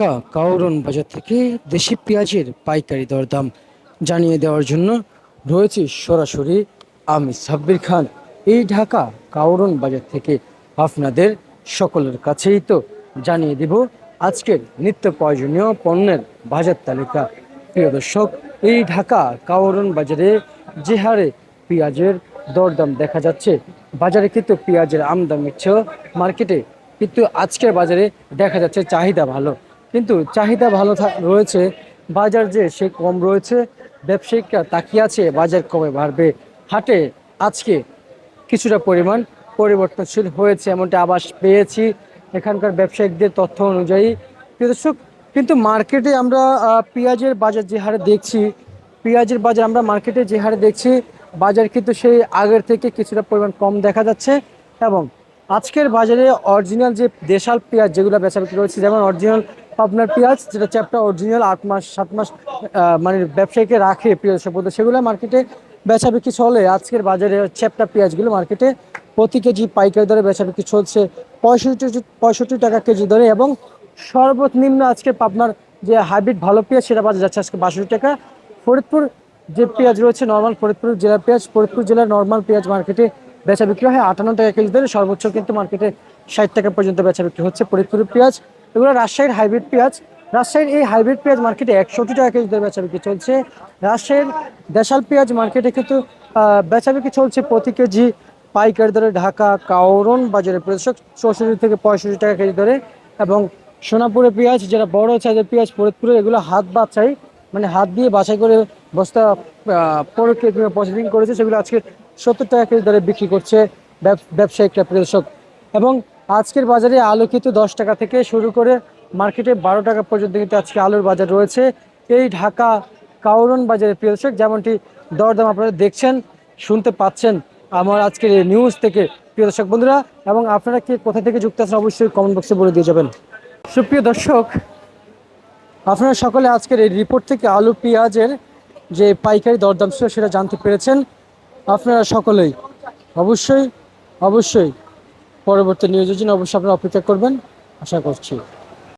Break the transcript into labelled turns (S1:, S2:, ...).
S1: ঢাকা কাউরন বাজার থেকে দেশি পেঁয়াজের পাইকারি দরদাম জানিয়ে দেওয়ার জন্য রয়েছে সরাসরি আমি সাব্বির খান। এই ঢাকা কাউরন বাজার থেকে আপনাদের সকলের কাছেই তো জানিয়ে দিব আজকের নিত্য প্রয়োজনীয় পণ্যের বাজার তালিকা। প্রিয় দর্শক, এই ঢাকা কাউরন বাজারে যে হারে পেঁয়াজের দরদাম দেখা যাচ্ছে, বাজারে কিন্তু পেঁয়াজের আমদানি চেয়েও মার্কেটে কিন্তু আজকের বাজারে দেখা যাচ্ছে চাহিদা ভালো। কিন্তু চাহিদা ভালো রয়েছে, বাজার যে সে কম রয়েছে, ব্যবসায়িকরা তাকিয়ে আছে, বাজার কমে বাড়বে। হাটে আজকে কিছুটা পরিমাণ পরিবর্তনশীল হয়েছে, এমনটা আবাস পেয়েছি এখানকার ব্যবসায়িকদের তথ্য অনুযায়ী। প্রিয় দর্শক, কিন্তু মার্কেটে আমরা পেঁয়াজের বাজার যে হারে দেখছি, পেঁয়াজের বাজার আমরা মার্কেটে যে হারে দেখছি, বাজার কিন্তু সেই আগের থেকে কিছুটা পরিমাণ কম দেখা যাচ্ছে এবং আজকের বাজারে অরিজিনাল যে দেশাল পেঁয়াজ যেগুলো বেচা বিক্রি রয়েছে, যেমন অরিজিনাল পাবনার পেঁয়াজ, যেটা চ্যাপটা অরিজিনাল আট মাস, সাত মাস মানে ব্যবসায়ীকে রাখে পেঁয়াজ সম্পদ, সেগুলো মার্কেটে বেচা বিক্রি চলে। আজকের বাজারে চ্যাপটা পেঁয়াজগুলো মার্কেটে প্রতি কেজি পাইকারি দরে বেচা বিক্রি চলছে পঁয়ষট্টি পঁয়ষট্টি টাকা কেজি দরে এবং সর্বনিম্ন আজকে পাবনার যে হাইব্রিড ভালো পেঁয়াজ, সেটা বাজার যাচ্ছে আজকে বাষট্টি টাকা। ফরিদপুর যে পেঁয়াজ রয়েছে নর্মাল ফরিদপুর জেলার পেঁয়াজ, ফরিদপুর জেলার নর্মাল পেঁয়াজ মার্কেটে বেচা বিক্রি হয় আটান্ন টাকা কেজি দরে, সর্বোচ্চ কিন্তু মার্কেটে ষাট টাকা পর্যন্ত বেচা বিক্রি হচ্ছে ফরিদপুরের পেঁয়াজ। এগুলো রাজশাহীর হাইব্রিড পেঁয়াজ। রাজশাহীর এই হাইব্রিড পেঁয়াজ মার্কেটে একষট্টি টাকা কেজি ধরে বেচা বিক্রি চলছে। রাজশাহীর দেশাল পেঁয়াজ মার্কেটে কিন্তু বেচা বিক্রি চলছে প্রতি কেজি পাইকারি দরে ঢাকা কাউরন বাজারে প্রদর্শক চৌষট্টি থেকে পঁয়ষট্টি টাকা কেজি দরে এবং সোনাপুরে পেঁয়াজ যেটা বড় সাইজের পেঁয়াজ ফরিদপুরে, এগুলো হাত বাছাই মানে হাত দিয়ে বাছাই করে বস্তা পরকে প্রসেসিং করেছে, সেগুলো আজকে সত্তর টাকা কেজি দরে বিক্রি করছে ব্যব- ব্যবসায়িকরা, প্রদর্শক। এবং আজকের বাজারে আলু কিন্তু দশ টাকা থেকে শুরু করে মার্কেটে বারো টাকা পর্যন্ত কিন্তু আজকে আলুর বাজার রয়েছে। এই ঢাকা কাউরন বাজারের প্রিয় যেমনটি দরদাম আপনারা দেখছেন, শুনতে পাচ্ছেন আমার আজকের এই নিউজ থেকে। প্রিয় দর্শক বন্ধুরা, এবং আপনারা কি কোথা থেকে যুক্ত আছেন অবশ্যই কমেন্ট বক্সে বলে দিয়ে যাবেন। সুপ্রিয় দর্শক, আপনারা সকলে আজকের এই রিপোর্ট থেকে আলু, পেঁয়াজের যে পাইকারি দরদাম ছিল সেটা জানতে পেরেছেন। আপনারা সকলেই, অবশ্যই অবশ্যই। পরবর্তী নিউজের জন্য অবশ্যই আপনারা অপেক্ষা করবেন। আশা করছি।